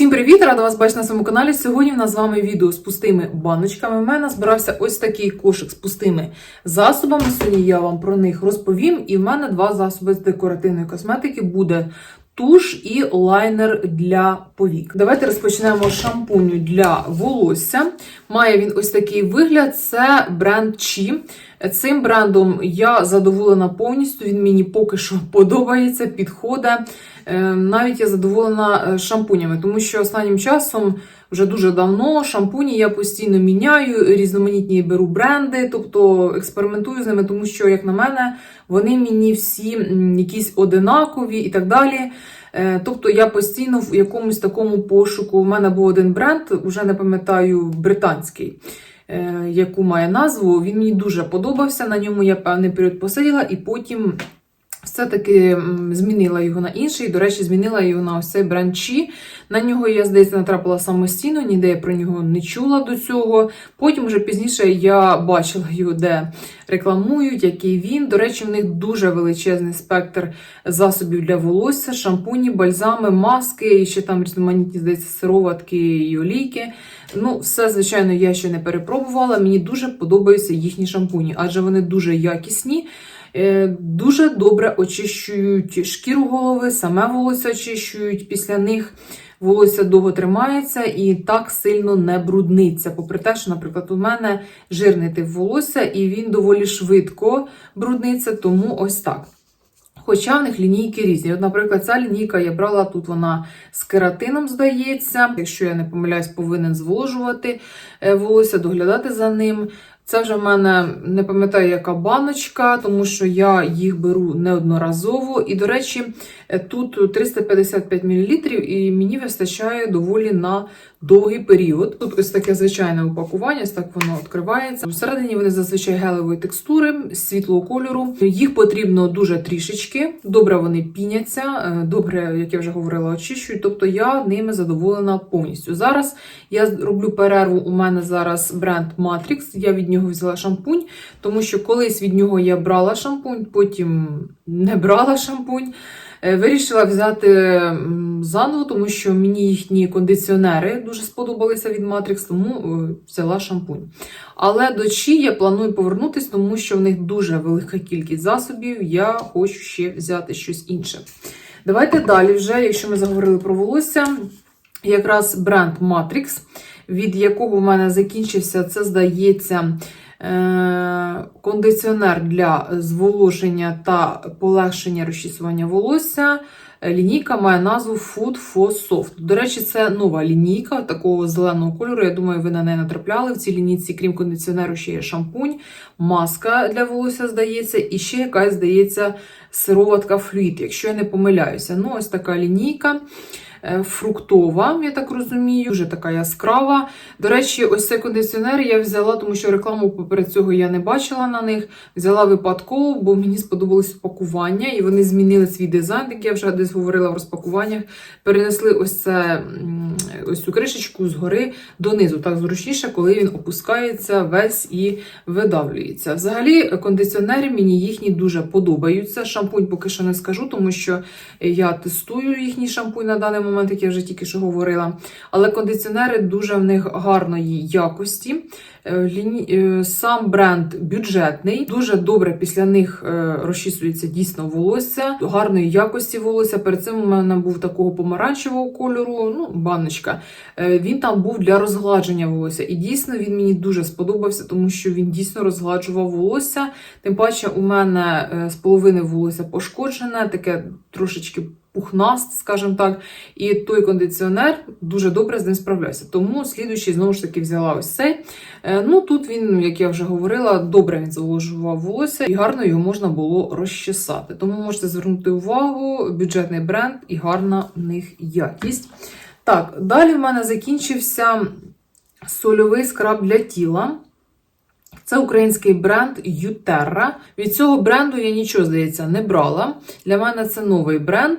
Всім привіт! Рада вас бачити на своєму каналі. Сьогодні в нас з вами відео з пустими баночками. У мене збирався ось такий кошик з пустими засобами. Сьогодні я вам про них розповім. І в мене два засоби з декоративної косметики буде туш і лайнер для повік. Давайте розпочнемо з шампуню для волосся. Має він ось такий вигляд: це бренд Чи. Цим брендом я задоволена повністю. Він мені поки що подобається, підходить. Е, Навіть я задоволена е, шампунями, тому що останнім часом вже дуже давно шампуні я постійно міняю, різноманітні беру бренди, тобто експериментую з ними, тому що, як на мене, вони мені всі якісь одинакові і так далі. Е, Тобто я постійно в якомусь такому пошуку. У мене був один бренд, уже не пам'ятаю, британський. е, Яку має назву, він мені дуже подобався. На ньому я певний період посиділа, і потім все-таки змінила його на інший. До речі, змінила його на ось цей бренд. На нього я, здається, натрапила самостійно, ніде я про нього не чула до цього. Потім, вже пізніше, я бачила його, де рекламують, який він. До речі, в них дуже величезний спектр засобів для волосся, шампуні, бальзами, маски, і ще там різноманітні, здається, сироватки і олійки. Ну, все, звичайно, я ще не перепробувала. Мені дуже подобаються їхні шампуні, адже вони дуже якісні. Е, Дуже добре очищують шкіру голови, саме волосся очищують. Після них волосся довго тримається і так сильно не брудниться. Попри те, що, наприклад, у мене жирний тип волосся, і він доволі швидко брудниться, тому ось так. Хоча в них лінійки різні. От, наприклад, ця лінійка я брала тут вона з кератином, здається. Якщо я не помиляюсь, повинен зволожувати е, волосся, доглядати за ним. Це вже в мене не пам'ятаю, яка баночка, тому що я їх беру неодноразово. І, до речі, тут 355 мл, і мені вистачає доволі на довгий період. Тут ось таке звичайне упакування, ось так воно відкривається. Всередині вони зазвичай гелевої текстури, світлого кольору. Їх потрібно дуже трішечки. Добре вони піняться, е, добре, як я вже говорила, очищують. Тобто я ними задоволена повністю. Зараз я роблю перерву. У мене зараз бренд Matrix. Я від нього взяла шампунь, тому що колись від нього я брала шампунь, потім не брала шампунь. Е, Вирішила взяти заново, тому що мені їхні кондиціонери дуже сподобалися від Matrix, тому е, взяла шампунь. Але до Чі я планую повернутися, тому що в них дуже велика кількість засобів. Я хочу ще взяти щось інше. Давайте далі, вже, якщо ми заговорили про волосся, якраз бренд Matrix, від якого в мене закінчився, це здається. е, Кондиціонер для зволоження та полегшення розчісування волосся. Лінійка має назву Food for Soft. До речі, це нова лінійка такого зеленого кольору. Я думаю, ви на неї натрапляли. В цій лінійці, крім кондиціонеру, ще є шампунь, маска для волосся, здається, і ще якась, здається, сироватка флюїд, якщо я не помиляюся. Ну, ось така лінійка. Е, Фруктова, я так розумію, дуже така яскрава. До речі, ось цей кондиціонер я взяла, тому що рекламу поперед цього я не бачила на них. Взяла випадково, бо мені сподобалось пакування, і вони змінили свій дизайн, як я вже десь говорила в розпакуваннях. Перенесли ось це ось цю кришечку згори донизу. Так зручніше, коли він опускається весь і видавлюється. Взагалі, кондиціонери мені їхні дуже подобаються. Шампунь поки що не скажу, тому що я тестую їхній шампунь на даний момент, як я вже тільки що говорила. Але кондиціонери дуже в них гарної якості. Е, е, Сам бренд бюджетний, дуже добре після них е, розчісується дійсно волосся, гарної якості волосся. Перед цим у мене був такого помаранчевого кольору, ну, баночка. Він там був для розгладження волосся. І дійсно він мені дуже сподобався, тому що він дійсно розгладжував волосся. Тим паче, у мене з половини волосся пошкоджене, таке трошечки пухнаст, скажімо так. І той кондиціонер дуже добре з ним справлявся. Тому слідуючий знову ж таки взяла ось цей. Е, Ну тут він, як я вже говорила, добре він зволожував волосся і гарно його можна було розчесати. Тому можете звернути увагу, бюджетний бренд і гарна в них якість. Так, далі в мене закінчився сольовий скраб для тіла. Це український бренд Ютерра. Від цього бренду я нічого, здається, не брала. Для мене це новий бренд.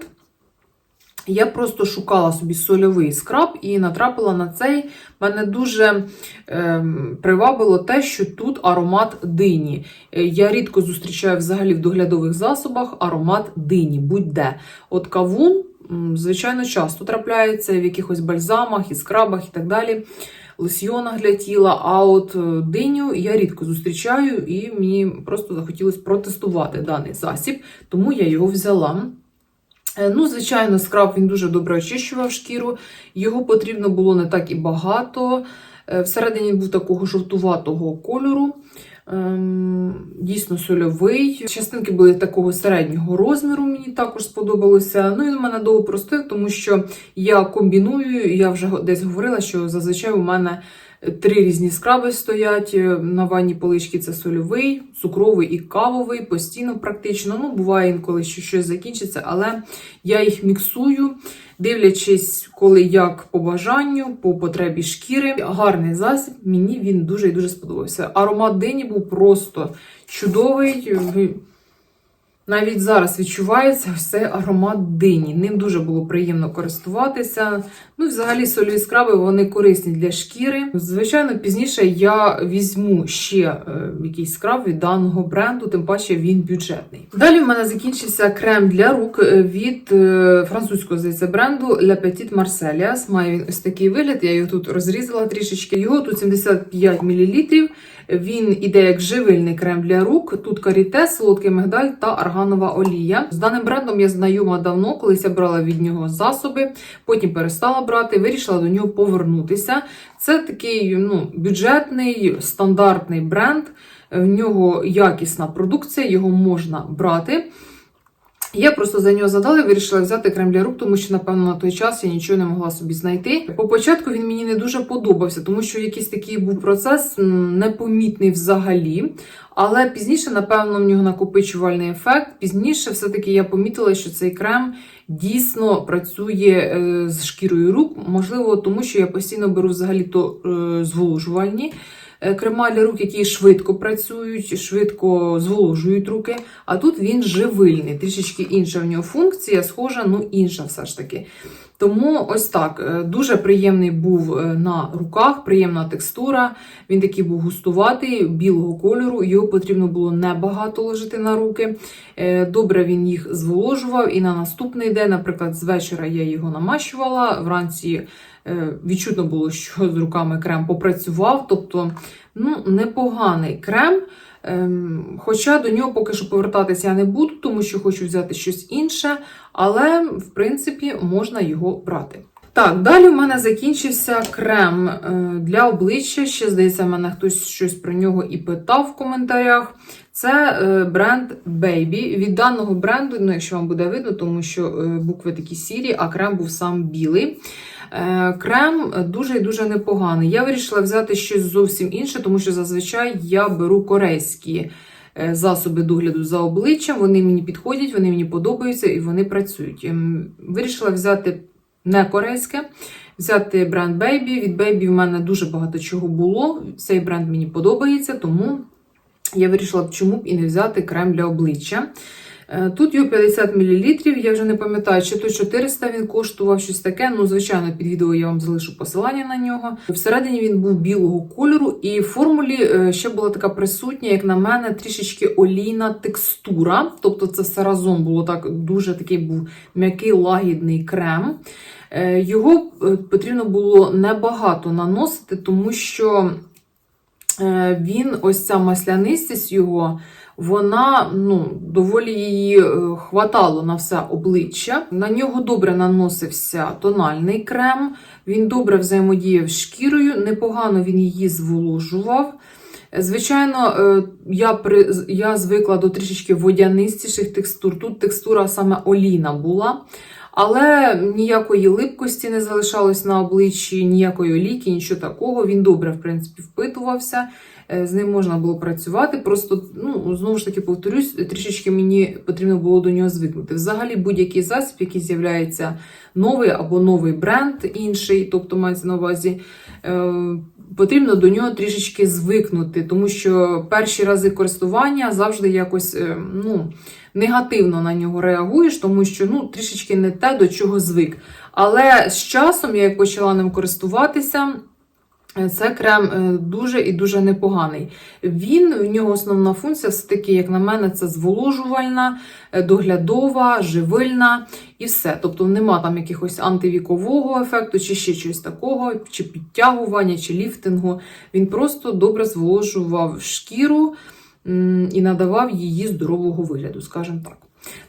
Я просто шукала собі сольовий скраб і натрапила на цей. Мене дуже ем, привабило те, що тут аромат дині. Е, Я рідко зустрічаю взагалі в доглядових засобах аромат дині, будь-де. От кавун звичайно, часто трапляється в якихось бальзамах і скрабах і так далі, лосьйонах для тіла. А от е, диню я рідко зустрічаю, і мені просто захотілося протестувати даний засіб, тому я його взяла. Е, Ну, звичайно, скраб він дуже добре очищував шкіру. Його потрібно було не так і багато. Е, Всередині був такого жовтуватого кольору. Ем, Дійсно сольовий. Частинки були такого середнього розміру, мені також сподобалося. Ну, він у мене довго простив, тому що я комбіную, я вже десь говорила, що зазвичай у мене три різні скраби стоять е, на ванній поличці. Це сольовий, цукровий і кавовий, постійно практично. Ну, буває інколи, що щось закінчиться, але я їх міксую, дивлячись, коли як по бажанню, по потребі шкіри. Гарний засіб, мені він дуже і дуже сподобався. Аромат дині був просто чудовий. Навіть зараз відчувається ось цей аромат дині. Ним дуже було приємно користуватися. Ну, взагалі сольові скраби вони корисні для шкіри. Звичайно, пізніше я візьму ще е, якийсь скраб від даного бренду, тим паче він бюджетний. Далі в мене закінчився крем для рук е, від е, французького здається бренду La Petite Marcelias. Має він ось такий вигляд. Я його тут розрізала трішечки. Його тут 75 мл. Він іде як живильний крем для рук. Тут каріте, солодкий мигдаль та арганова олія. З даним брендом я знайома давно, колись я брала від нього засоби, потім перестала брати, вирішила до нього повернутися. Це такий ну, бюджетний, стандартний бренд. В нього якісна продукція, його можна брати. Я просто за нього задала і вирішила взяти крем для рук, тому що, напевно, на той час я нічого не могла собі знайти. По початку він мені не дуже подобався, тому що якийсь такий був процес непомітний взагалі. Але пізніше, напевно, в нього накопичувальний ефект. Пізніше, все-таки я помітила, що цей крем дійсно працює е, з шкірою рук. Можливо, тому що я постійно беру взагалі то е, зволожувальні е, крема для рук, які швидко працюють, швидко зволожують руки. А тут він живильний, трішечки інша в нього функція, схожа, ну інша все ж таки. Тому ось так, е, дуже приємний був е, на руках, приємна текстура. Він такий був густуватий, білого кольору. Його потрібно було небагато ложити на руки. Е, Добре він їх зволожував. І на наступний день, наприклад, з вечора я його намащувала. Вранці відчутно було, що з руками крем попрацював. Тобто, ну, непоганий крем. Ем, Хоча до нього поки що повертатися я не буду, тому що хочу взяти щось інше, але в принципі можна його брати. Так, далі в мене закінчився крем е, для обличчя. Ще здається, в мене хтось щось про нього і питав в коментарях. Це е, бренд Baby. Від даного бренду, ну якщо вам буде видно, тому що е, букви такі сірі, а крем був сам білий. Е, Крем дуже і дуже непоганий. Я вирішила взяти щось зовсім інше, тому що зазвичай я беру корейські е, засоби догляду за обличчям. Вони мені підходять, вони мені подобаються і вони працюють. Ем, Вирішила взяти не корейське, взяти бренд Baby. Від Baby в мене дуже багато чого було. Цей бренд мені подобається, тому я вирішила чому б і не взяти крем для обличчя. Е, Тут його 50 мл, я вже не пам'ятаю, чи то 400 він коштував щось таке. Ну, звичайно, під відео я вам залишу посилання на нього. Всередині він був білого кольору, і в формулі е, ще була така присутня, як на мене, трішечки олійна текстура. Тобто, це все разом було так дуже такий був м'який лагідний крем. Е, Його потрібно було небагато наносити, тому що він, ось ця маслянистість його, вона ну, доволі її е, хватало на все обличчя. На нього добре наносився тональний крем, він добре взаємодіяв шкірою, непогано він її зволожував. Звичайно, е, я, при, я звикла до трішечки водянистіших текстур. Тут текстура саме олійна була. Але ніякої липкості не залишалось на обличчі, ніякої олійки, нічого такого. Він добре, в принципі, впитувався. Е, З ним можна було працювати. Просто, ну, знову ж таки, повторюсь, трішечки мені потрібно було до нього звикнути. Взагалі, будь-який засіб, який з'являється новий або новий бренд інший, тобто мається на увазі. е, Потрібно до нього трішечки звикнути, тому що перші рази користування завжди якось е, ну, негативно на нього реагуєш, тому що ну, трішечки не те, до чого звик. Але з часом я як почала ним користуватися, Це крем е, дуже і дуже непоганий. Він, в нього основна функція, все-таки, як на мене, це зволожувальна, е, доглядова, живильна і все. Тобто нема там якихось антивікового ефекту, чи ще щось такого, чи підтягування, чи ліфтингу. Він просто добре зволожував шкіру і надавав її здорового вигляду, скажімо так.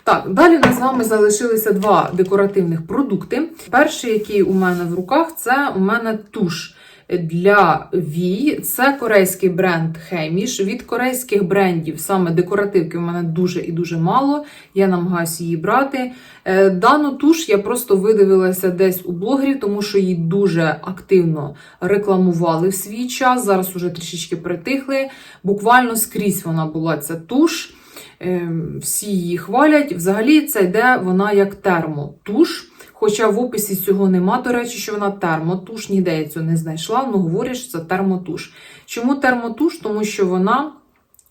Так, далі у нас з вами залишилися два декоративних продукти. Перший, який у мене в руках, це у мене туш для вій. Це корейський бренд Хеміш. Від корейських брендів саме декоративки в мене дуже і дуже мало. Я намагаюся її брати. Е, Дану туш я просто видивилася десь у блогерів, тому що її дуже активно рекламували в свій час. Зараз уже трішечки притихли. Буквально скрізь вона була ця туш. Е, Всі її хвалять. Взагалі, це йде вона як термотуш. Хоча в описі цього нема, до речі, що вона термотуш, ніде я цього не знайшла, але говорять, що це термотуш. Чому термотуш? Тому що вона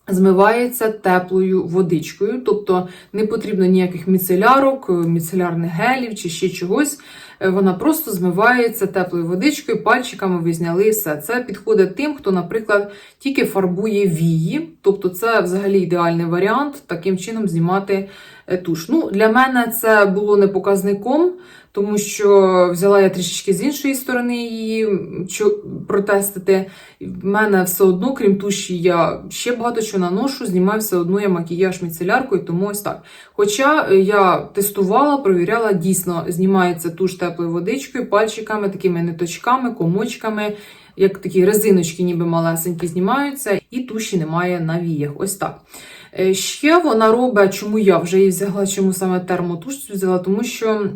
змивається теплою водичкою, тобто не потрібно ніяких міцелярок, міцелярних гелів чи ще чогось. Е, Вона просто змивається теплою водичкою, пальчиками ви зняли все. Це підходить тим, хто, наприклад, тільки фарбує вії, тобто це взагалі ідеальний варіант таким чином знімати е, туш. Ну, Для мене це було не показником, тому що взяла я трішечки з іншої сторони її протестити. В мене все одно, крім туші, я ще багато чого наношу, знімаю все одно я макіяж міцеляркою, тому ось так. Хоча е, я тестувала, провіряла, дійсно знімається туш теплою водичкою, пальчиками, такими ниточками, комочками, як такі резиночки, ніби малесенькі, знімаються, і туші немає на віях. Ось так. Е, Ще вона робить, чому я вже її взяла, чому саме термотуш взяла, тому що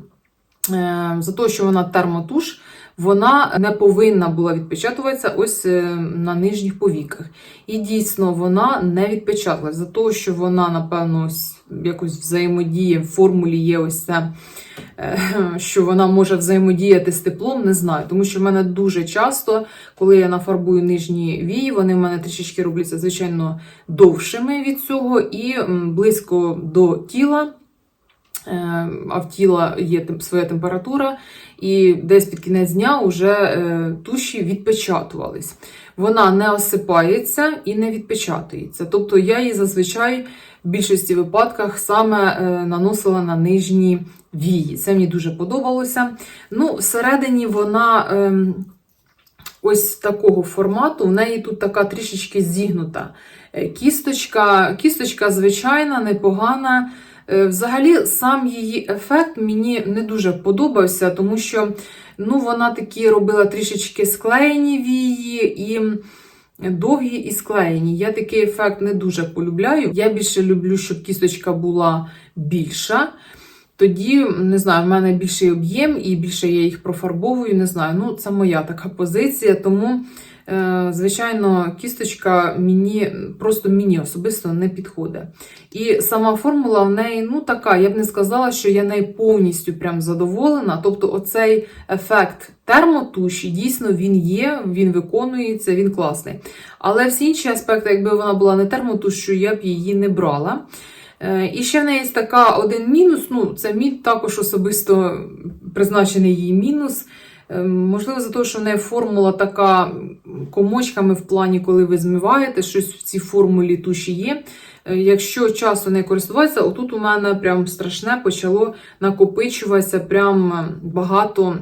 е, за те, що вона термотуш, вона не повинна була відпечатуватися ось е, на нижніх повіках. І дійсно вона не відпечаталась. За те, що вона, напевно, якось взаємодіє, в формулі є ось це, е, що вона може взаємодіяти з теплом, не знаю. Тому що в мене дуже часто, коли я нафарбую нижні вії, вони в мене трішечки робляться, звичайно, довшими від цього і близько до тіла. Е, А в тіла є своя температура, і десь під кінець дня вже е, туші відпечатувались. Вона не осипається і не відпечатується. Тобто я її зазвичай в більшості випадках саме е, наносила на нижні вії. Це мені дуже подобалося. Ну, всередині вона. ем, Ось такого формату, в неї тут така трішечки зігнута кісточка. Кісточка звичайна, непогана. Е, Взагалі, сам її ефект мені не дуже подобався, тому що ну, вона такі робила трішечки склеєні вії і довгі і склеєні. Я такий ефект не дуже полюбляю. Я більше люблю, щоб кісточка була більша. Тоді, не знаю, в мене більший об'єм і більше я їх профарбовую. Не знаю. Ну, це моя така позиція. Тому, звичайно, кісточка мені просто мені особисто не підходить. І сама формула в неї, ну така, я б не сказала, що я нею повністю прям задоволена. Тобто, оцей ефект термотуші, дійсно, він є, він виконується, він класний. Але всі інші аспекти, якби вона була не термотушю, я б її не брала. Е, І ще в неї є така один мінус. Ну, це мій також особисто призначений її мінус. Е, Можливо, за те, що в неї формула така комочками в плані, коли ви змиваєте, щось в цій формулі туші є. Е, Якщо часто не користуватися, отут у мене прям страшне почало накопичуватися прям багато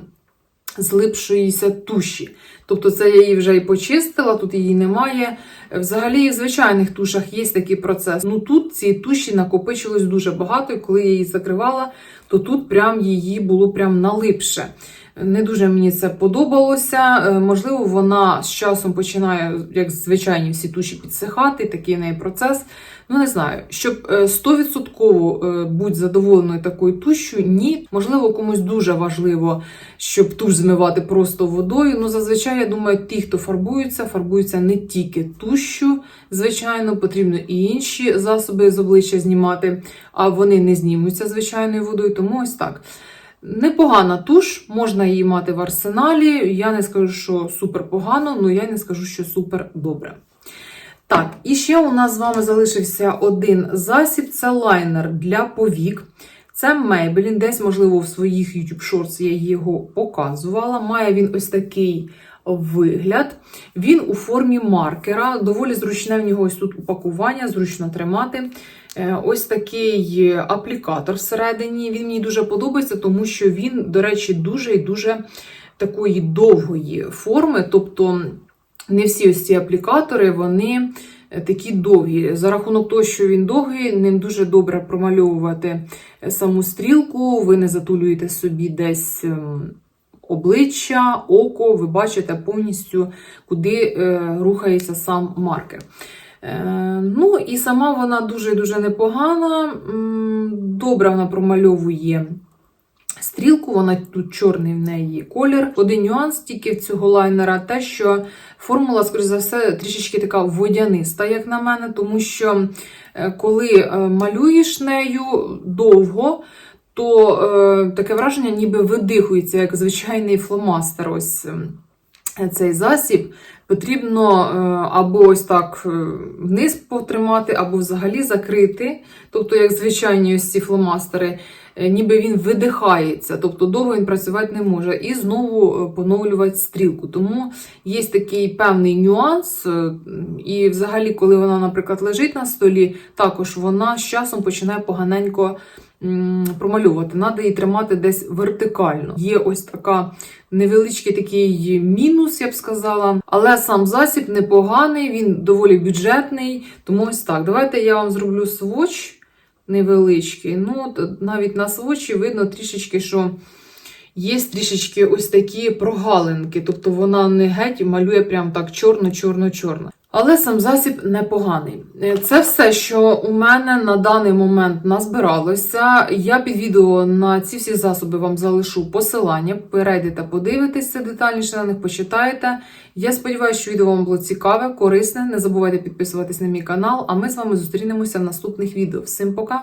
злипшоїся туші. Тобто це я її вже і почистила, тут її немає. Взагалі, в звичайних тушах є такий процес. Ну тут ці туші накопичилось дуже багато, і коли я її закривала, то тут прям її було прям налипше. Не дуже мені це подобалося. Е, Можливо, вона з часом починає, як звичайні всі туші, підсихати, такий неї процес. Ну, не знаю, щоб е, 100% е, бути задоволеною такою тушю, ні. Можливо, комусь дуже важливо, щоб туш змивати просто водою. Ну, зазвичай, я думаю, ті, хто фарбуються, фарбуються не тільки тушю, звичайно, потрібно і інші засоби з обличчя знімати, а вони не знімуться звичайною водою, тому ось так. Непогана туш, можна її мати в арсеналі. Я не скажу, що супер погано, але я не скажу, що супер добре. Так, і ще у нас з вами залишився один засіб це лайнер для повік. Це Maybelline, десь, можливо, в своїх YouTube Shorts я його показувала. Має він ось такий вигляд. Він у формі маркера, доволі зручне в нього ось тут упакування, зручно тримати. Е, Ось такий аплікатор всередині. Він мені дуже подобається, тому що він, до речі, дуже і дуже такої довгої форми. Тобто не всі ось ці аплікатори, вони е, такі довгі. За рахунок того, що він довгий, ним дуже добре промальовувати е, саму стрілку, ви не затулюєте собі десь. Обличчя, око, ви бачите повністю, куди е, рухається сам маркер. Е, ну і сама вона дуже-дуже непогана. Добре вона промальовує стрілку, вона тут чорний в неї колір. Один нюанс тільки в цього лайнера, те, що формула, скоріш за все, трішечки така водяниста, як на мене, тому що е, коли малюєш нею довго, то е, таке враження, ніби видихується, як звичайний фломастер. Ось е, цей засіб. Потрібно е, або ось так е, вниз потримати, або взагалі закрити. Тобто, як звичайні ось ці фломастери, ніби він видихається, тобто довго він працювати не може, і знову е, поновлювати стрілку. Тому є такий певний нюанс. е, І взагалі, коли вона, наприклад, лежить на столі, також вона з часом починає поганенько промальовувати. Треба її тримати десь вертикально. Є ось така невеличкий такий мінус, я б сказала. Але сам засіб непоганий, він доволі бюджетний. Тому ось так. Давайте я вам зроблю сводч невеличкий. Ну, навіть на свочі видно трішечки, що. Є трішечки ось такі прогалинки, тобто вона не геть малює прям так чорно-чорно-чорно. Але сам засіб непоганий. Е, Це все, що у мене на даний момент назбиралося. Я під відео на ці всі засоби вам залишу посилання. Перейдете, подивитеся детальніше на них, почитаєте. Я сподіваюся, що відео вам було цікаве, корисне. Не забувайте підписуватись на мій канал, а ми з вами зустрінемося в наступних відео. Всім пока!